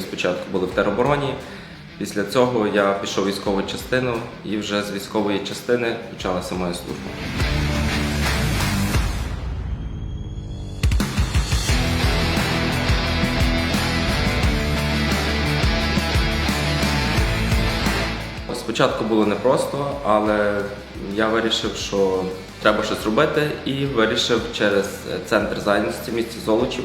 спочатку були в теробороні. Після цього я пішов в військову частину і вже з військової частини почалася моя служба. Спочатку було непросто, але я вирішив, що треба щось робити, і вирішив через центр зайнятості в місті Золочів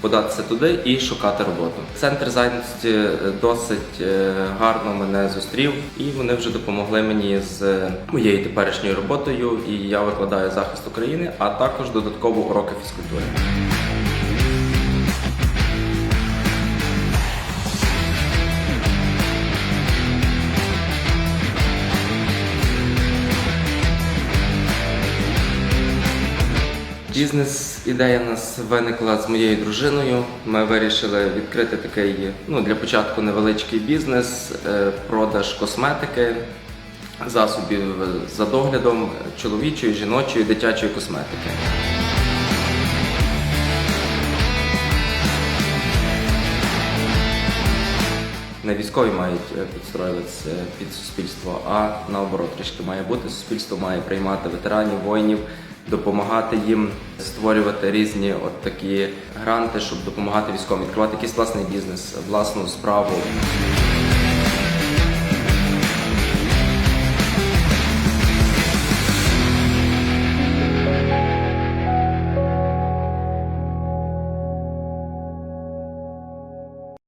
податися туди і шукати роботу. Центр зайнятості е, досить е, гарно мене зустрів, і вони вже допомогли мені з моєю теперішньою роботою. І я викладаю захист України, а також додатково уроки фізкультури. Бізнес-ідея у нас виникла з моєю дружиною. Ми вирішили відкрити такий ну, для початку невеличкий бізнес, е, продаж косметики, засобів за доглядом чоловічої, жіночої, дитячої косметики. Не військові мають е, підстроюватися під суспільство, а наоборот трішки має бути. Суспільство має приймати ветеранів, воїнів, допомагати їм створювати різні от такі гранти, щоб допомагати військовим, відкривати якийсь власний бізнес, власну справу.